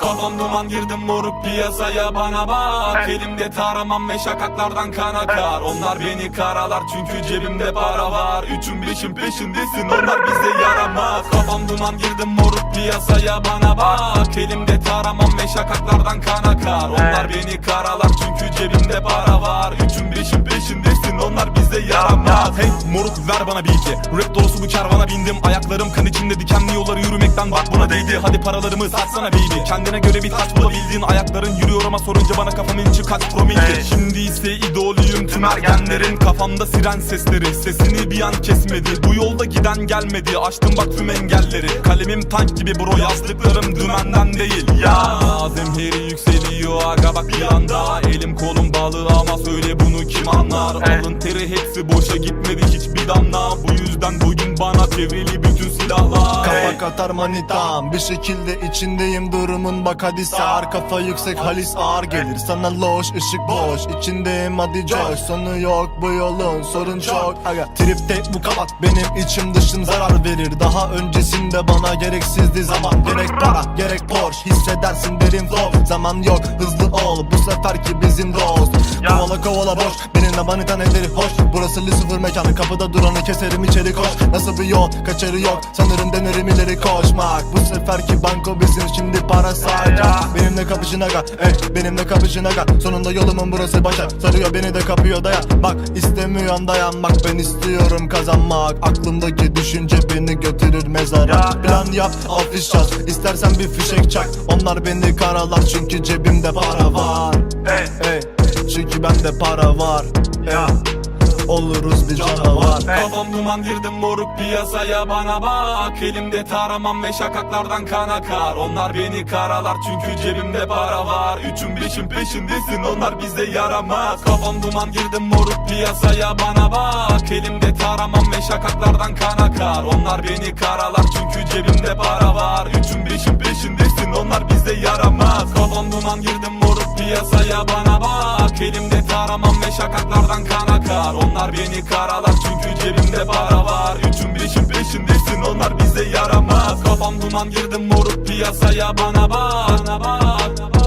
Kafam duman girdim moruk piyasaya bana bak. Elimde taramam ve şakaklardan kan akar Onlar beni karalar çünkü cebimde para var. Üçün beşin peşindesin onlar bize yaramaz. Kafam duman girdim moruk piyasaya bana bak. Elimde taramam ve şakaklardan kan akar Onlar beni karalar çünkü cebimde para var. Üçün beşin peşindesin onlar bize yaramaz. Hey moruk ver bana bilgi Rap dolusu bu kervana bindim. Ayaklarım kan içinde dikenli yolları yürümekten bak buna değdi. Hadi paralarımı satsana baby. Kendine göre bir taç bulabildiğin ayakların yürüyor ama sorunca bana kafamın içi kaç promildi Hey. Şimdi ise idolüyüm tüm ergenlerin. Kafamda siren sesleri. Sesini bir an kesmedi. Bu yolda giden gelmedi. Açtım bak tüm engelleri. Kalemim tank gibi bro. Yazdıklarım dümenden değil. Ya. Zemheri yükseliyor aga bak bir anda. Elim kolum bağlı ama söyle bunu kim anlar? Hey. Alın teri hepsi boşa gitmedi hiçbir damla. Bu yüzden bugün bana çevrili bütün silahlar Kafa katar manitam. Bir şekilde içindeyim durumun bak hadi sar Kafa yüksek halis ağır gelir. Sana loş ışık boş. İçindeyim hadi coş. Sonu yok bu yolun sorun çok. Aga Tripte bu kabak benim içim dışım zarar verir. Daha öncesinde bana gereksizdi zaman. Gerek para gerek Porsche. Hissedersin derin flow. Zaman yok hızlı ol. Bu seferki bizim dost. Kovala kovala boş. Benimle manitan elleri hoş. Burası Lucifer mekanı. Kapıda duranı keserim içeri koş. Nasıl bir yol? Kaçarı yok. Sanırım denerim ileri koşmak Bu seferki banko bizim şimdi para sayacak Ya. Benimle kapışın aga ey benimle kapışın aga Sonunda yolumun burası başa. Sarıyor beni de kapıyor dayan. Bak istemiyorum dayanmak. Ben istiyorum kazanmak. Aklımdaki düşünce beni götürür mezara. Plan yap afiş yaz İstersen bir fişek çak. Onlar beni karalar çünkü cebimde para var. Hey. Ey. Çünkü bende para var. Ya. Oluruz bir canavar. Kafam duman girdim moruk piyasaya bana bak. Elimde taramam ve şakaklardan kan akar Onlar beni karalar çünkü cebimde para var. Üçün beşin peşindesin onlar bize yaramaz. Kafam duman girdim moruk piyasaya bana bak. Elimde taramam ve şakaklardan kan akar Onlar beni karalar çünkü cebimde para var. Üçün beşin peşindesin onlar bize yaramaz Kafam duman girdim moruk piyasaya. Bana bak Elimde taramam ve şakaklardan kan akar. Onlar beni karalar çünkü cebimde para var. Üçün beşin peşindesin onlar bize yaramaz. Kafam duman girdim moruk piyasaya. Bana bak, bana bak.